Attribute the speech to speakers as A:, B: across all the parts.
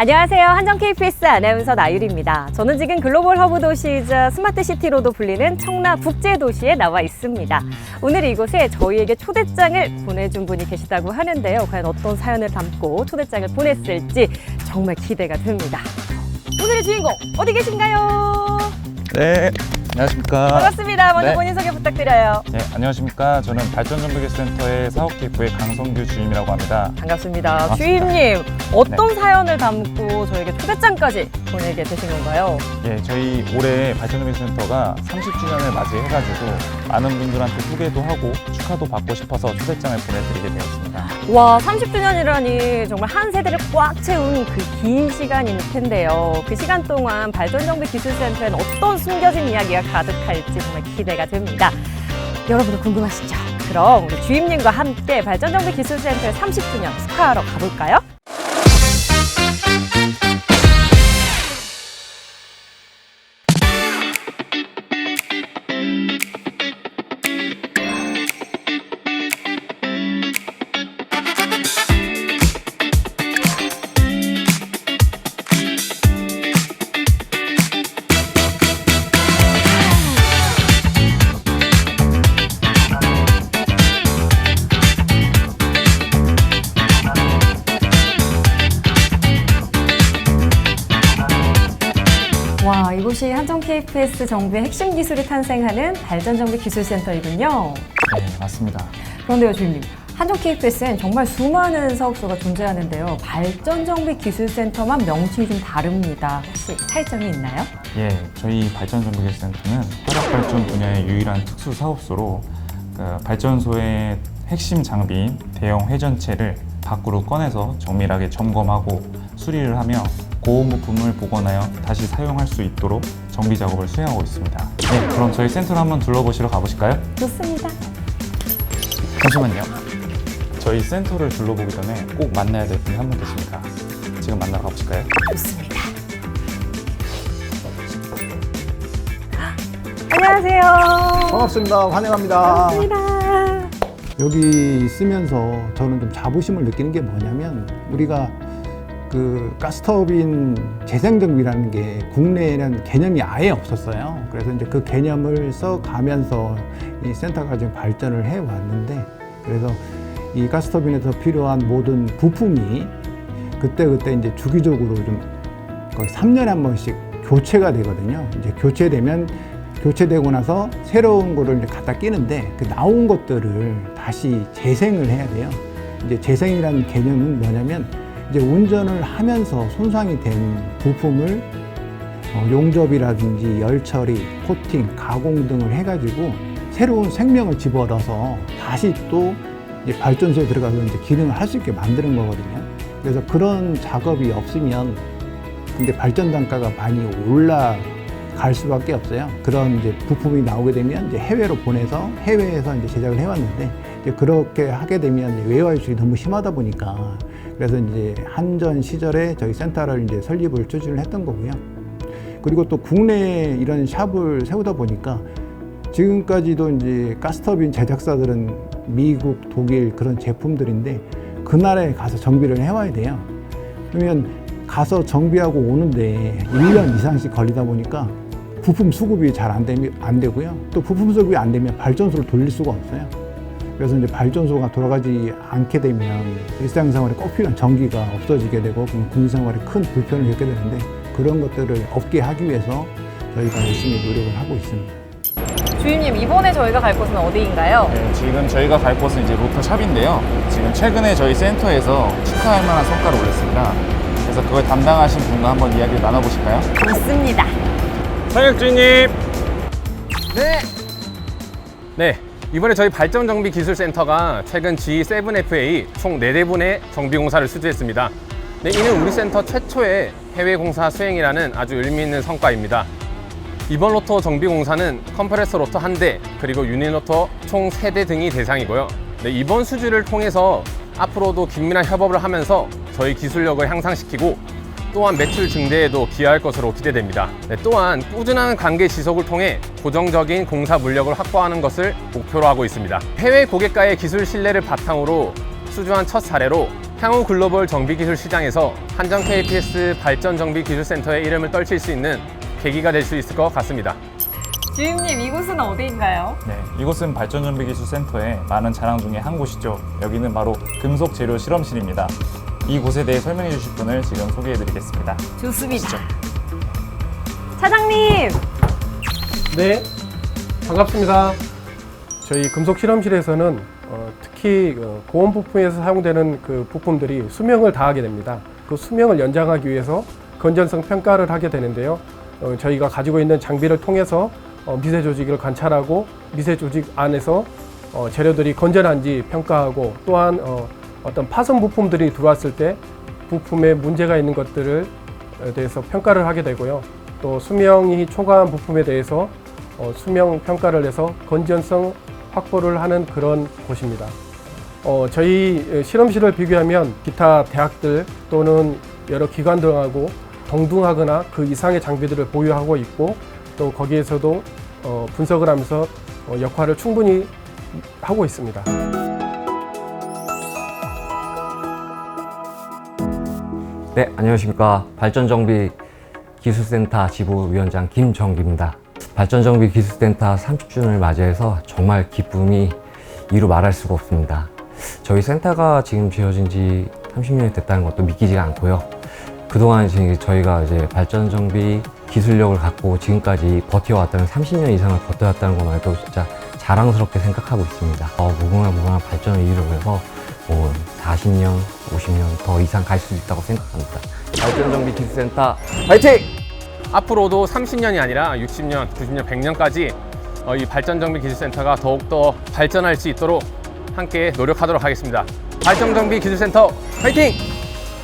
A: 안녕하세요. 한정 KPS 아나운서 나유리입니다. 저는 지금 글로벌 허브 도시이자 스마트 시티로도 불리는 청라 국제 도시에 나와 있습니다. 오늘 이곳에 저희에게 초대장을 보내준 분이 계시다고 하는데요. 과연 어떤 사연을 담고 초대장을 보냈을지 정말 기대가 됩니다. 오늘의 주인공 어디 계신가요?
B: 네, 안녕하십니까.
A: 반갑습니다. 먼저
B: 네.
A: 본인 소개 부탁드려요.
B: 네, 안녕하십니까. 저는 발전정보기센터의 사업기부의 강성규 주임이라고 합니다.
A: 반갑습니다. 주임님 어떤 사연을 담고 저에게 초대장까지 보내게 되신 건가요?
B: 예, 저희 올해 발전정보기센터가 30주년을 맞이해가지고 많은 분들한테 소개도 하고 축하도 받고 싶어서 초대장을 보내드리게 되었습니다.
A: 와, 30주년이라니 정말 한 세대를 꽉 채운 그 긴 시간일 텐데요. 그 시간 동안 발전정보기술센터에는 어떤 숨겨진 이야기가 가득할지 정말 기대가 됩니다. 여러분도 궁금하시죠? 그럼 우리 주임님과 함께 발전정보기술센터의 30주년 축하하러 가볼까요? 이곳이 한정 KPS 정부의 핵심 기술이 탄생하는 발전정보기술센터이군요.
B: 네, 맞습니다.
A: 그런데요, 주임님. 한정 KPS엔 정말 수많은 사업소가 존재하는데요. 발전정보기술센터만 명칭이 좀 다릅니다. 혹시 차이점이 있나요?
B: 예, 저희 발전정보기센터는 화력발전 분야의 유일한 특수 사업소로 그 발전소의 핵심 장비인 대형 회전체를 밖으로 꺼내서 정밀하게 점검하고 수리를 하며 부품을 복원하여 다시 사용할 수 있도록 정비 작업을 수행하고 있습니다. 네, 그럼 저희 센터를 한번 둘러보시러 가보실까요?
A: 좋습니다.
B: 잠시만요. 저희 센터를 둘러보기 전에 꼭 만나야 될 분이 한 분 계십니다. 지금 만나러 가보실까요?
A: 좋습니다. 안녕하세요.
C: 반갑습니다. 환영합니다.
A: 반갑습니다.
C: 여기 있으면서 저는 좀 자부심을 느끼는 게 뭐냐면 우리가 그 가스터빈 재생정비라는 게 국내에는 개념이 아예 없었어요. 그래서 이제 그 개념을 써가면서 이 센터가 지금 발전을 해 왔는데 그래서 이 가스터빈에서 필요한 모든 부품이 그때 그때 이제 주기적으로 좀 거의 3년에 한 번씩 교체가 되거든요. 이제 교체되면 교체되고 나서 새로운 거를 이제 갖다 끼는데 그 나온 것들을 다시 재생을 해야 돼요. 이제 재생이라는 개념은 뭐냐면 이제 운전을 하면서 손상이 된 부품을 어, 용접이라든지 열 처리, 코팅, 가공 등을 해가지고 새로운 생명을 집어넣어서 다시 또 발전소에 들어가서 이제 기능을 할 수 있게 만드는 거거든요. 그래서 그런 작업이 없으면 근데 발전 단가가 많이 올라갈 수밖에 없어요. 그런 이제 부품이 나오게 되면 이제 해외로 보내서 해외에서 이제 제작을 해왔는데 그렇게 하게 되면 이제 외화 유출이 너무 심하다 보니까 그래서 이제 한전 시절에 저희 센터를 이제 설립을 추진을 했던 거고요. 그리고 또 국내에 이런 샵을 세우다 보니까 지금까지도 이제 가스터빈 제작사들은 미국, 독일 그런 제품들인데 그 나라에 가서 정비를 해와야 돼요. 그러면 가서 정비하고 오는데 1년 이상씩 걸리다 보니까 부품 수급이 잘안안 되고요. 또 부품 수급이 안 되면 발전소를 돌릴 수가 없어요. 그래서 이제 발전소가 돌아가지 않게 되면 일상생활에 꼭 필요한 전기가 없어지게 되고 그럼 군생활에 큰 불편을 겪게 되는데 그런 것들을 없게 하기 위해서 저희가 열심히 노력을 하고 있습니다.
A: 주임님, 이번에 저희가 갈 곳은 어디인가요?
B: 네, 지금 저희가 갈 곳은 이제 로터샵인데요. 지금 최근에 저희 센터에서 축하할 만한 성과를 올렸습니다. 그래서 그걸 담당하신 분과 한번 이야기를 나눠보실까요?
A: 좋습니다.
D: 성혁주님. 네. 네. 이번에 저희 발전정비기술센터가 최근 G7FA 총 4대분의 정비공사를 수주했습니다. 네, 이는 우리 센터 최초의 해외 공사 수행이라는 아주 의미 있는 성과입니다. 이번 로터 정비공사는 컴프레서 로터 1대, 그리고 유닛 로터 총 3대 등이 대상이고요. 네, 이번 수주를 통해서 앞으로도 긴밀한 협업을 하면서 저희 기술력을 향상시키고 또한 매출 증대에도 기여할 것으로 기대됩니다. 네, 또한 꾸준한 관계 지속을 통해 고정적인 공사 물력을 확보하는 것을 목표로 하고 있습니다. 해외 고객과의 기술 신뢰를 바탕으로 수주한 첫 사례로 향후 글로벌 정비 기술 시장에서 한정 KPS 발전 정비 기술센터의 이름을 떨칠 수 있는 계기가 될 수 있을 것 같습니다.
A: 주임님, 이곳은 어디인가요?
B: 네, 이곳은 발전정비기술센터의 많은 자랑 중에 한 곳이죠. 여기는 바로 금속 재료 실험실입니다. 이곳에 대해 설명해 주실 분을 지금 소개해 드리겠습니다.
A: 좋습니다. 차장님,
E: 네, 반갑습니다. 저희 금속 실험실에서는 어, 특히 어, 고온 부품에서 사용되는 그 부품들이 수명을 다하게 됩니다. 그 수명을 연장하기 위해서 건전성 평가를 하게 되는데요. 어, 저희가 가지고 있는 장비를 통해서 어, 미세 조직을 관찰하고 미세 조직 안에서 어, 재료들이 건전한지 평가하고 또한 어, 어떤 파손 부품들이 들어왔을 때 부품에 문제가 있는 것들을 에 대해서 평가를 하게 되고요. 또 수명이 초과한 부품에 대해서 어, 수명 평가를 해서 건전성 확보를 하는 그런 곳입니다. 어, 저희 실험실을 비교하면 기타 대학들 또는 여러 기관들하고 동등하거나 그 이상의 장비들을 보유하고 있고 또 거기에서도 어, 분석을 하면서 어, 역할을 충분히 하고 있습니다.
F: 네, 안녕하십니까. 발전정비 기술센터 지부위원장 김정기입니다. 발전정비 기술센터 30주년을 맞이해서 정말 기쁨이 이루 말할 수가 없습니다. 저희 센터가 지금 지어진 지 30년이 됐다는 것도 믿기지가 않고요. 그동안 저희가 이제 발전정비 기술력을 갖고 지금까지 버텨왔다는 30년 이상을 버텨왔다는 것만 해도 진짜 자랑스럽게 생각하고 있습니다. 어, 무궁화 무궁화 발전을 이루고 해서 뭐 40년, 50년 더 이상 갈 수 있다고 생각합니다. 발전정비 기술센터 화이팅!
D: 앞으로도 30년이 아니라 60년, 90년, 100년까지 어, 이 발전정비 기술센터가 더욱더 발전할 수 있도록 함께 노력하도록 하겠습니다. 발전정비 기술센터 화이팅!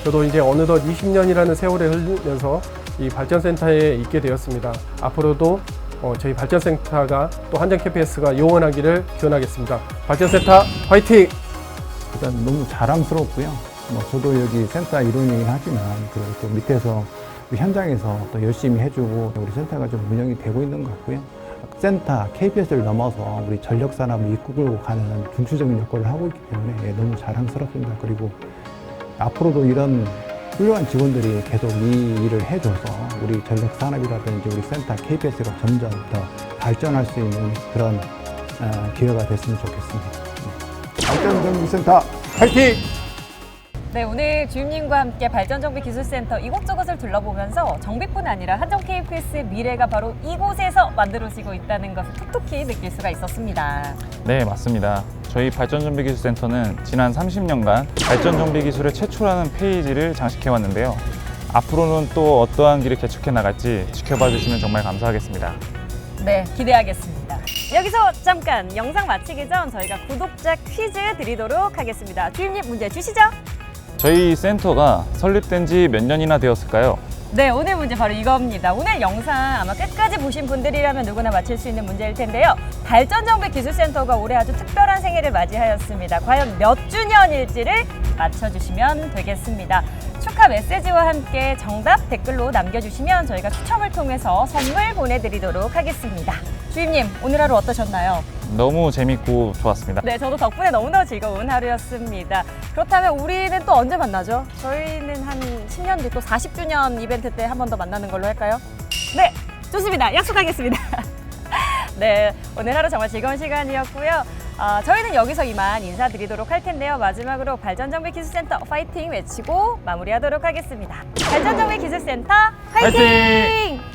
E: 저도 이제 어느덧 20년이라는 세월에 흐르면서 이 발전센터에 있게 되었습니다. 앞으로도 어, 저희 발전센터가 또 한정 KPS가 영원하기를 기원하겠습니다. 발전센터 화이팅!
C: 일단 너무 자랑스럽고요. 뭐 저도 여기 센터 일원이긴 하지만 그또 밑에서 현장에서 또 열심히 해주고 우리 센터가 좀 운영이 되고 있는 것 같고요. 센터 KPS를 넘어서 우리 전력 산업을 이끌고 가는 중추적인 역할을 하고 있기 때문에 예, 너무 자랑스럽습니다. 그리고 앞으로도 이런 훌륭한 직원들이 계속 이 일을 해줘서 우리 전력 산업이라든지 우리 센터 KPS가 점점 더 발전할 수 있는 그런 어, 기회가 됐으면 좋겠습니다. 발전정비센터 화이팅!
A: 네, 오늘 주임님과 함께 발전정비기술센터 이곳저곳을 둘러보면서 정비뿐 아니라 한정 KPS의 미래가 바로 이곳에서 만들어지고 있다는 것을 톡톡히 느낄 수가 있었습니다.
B: 네, 맞습니다. 저희 발전정비기술센터는 지난 30년간 발전정비기술의 최초라는 페이지를 장식해 왔는데요. 앞으로는 또 어떠한 길을 개척해 나갈지 지켜봐 주시면 정말 감사하겠습니다.
A: 네, 기대하겠습니다. 여기서 잠깐 영상 마치기 전 저희가 구독자 퀴즈 드리도록 하겠습니다. 주임님 문제 주시죠.
B: 저희 센터가 설립된 지 몇 년이나 되었을까요?
A: 네, 오늘 문제 바로 이겁니다. 오늘 영상 아마 끝까지 보신 분들이라면 누구나 맞힐 수 있는 문제일 텐데요. 발전정비기술센터가 올해 아주 특별한 생일을 맞이하였습니다. 과연 몇 주년일지를 맞춰주시면 되겠습니다. 축하 메시지와 함께 정답 댓글로 남겨주시면 저희가 추첨을 통해서 선물 보내드리도록 하겠습니다. 주임님, 오늘 하루 어떠셨나요?
B: 너무 재밌고 좋았습니다.
A: 네, 저도 덕분에 너무나 즐거운 하루였습니다. 그렇다면 우리는 또 언제 만나죠? 저희는 한 10년 뒤 또 40주년 이벤트 때 한 번 더 만나는 걸로 할까요? 네, 좋습니다. 약속하겠습니다. 네, 오늘 하루 정말 즐거운 시간이었고요. 아, 저희는 여기서 이만 인사드리도록 할 텐데요. 마지막으로 발전정비 기술센터 파이팅 외치고 마무리하도록 하겠습니다. 발전정비 기술센터 파이팅!
B: 파이팅!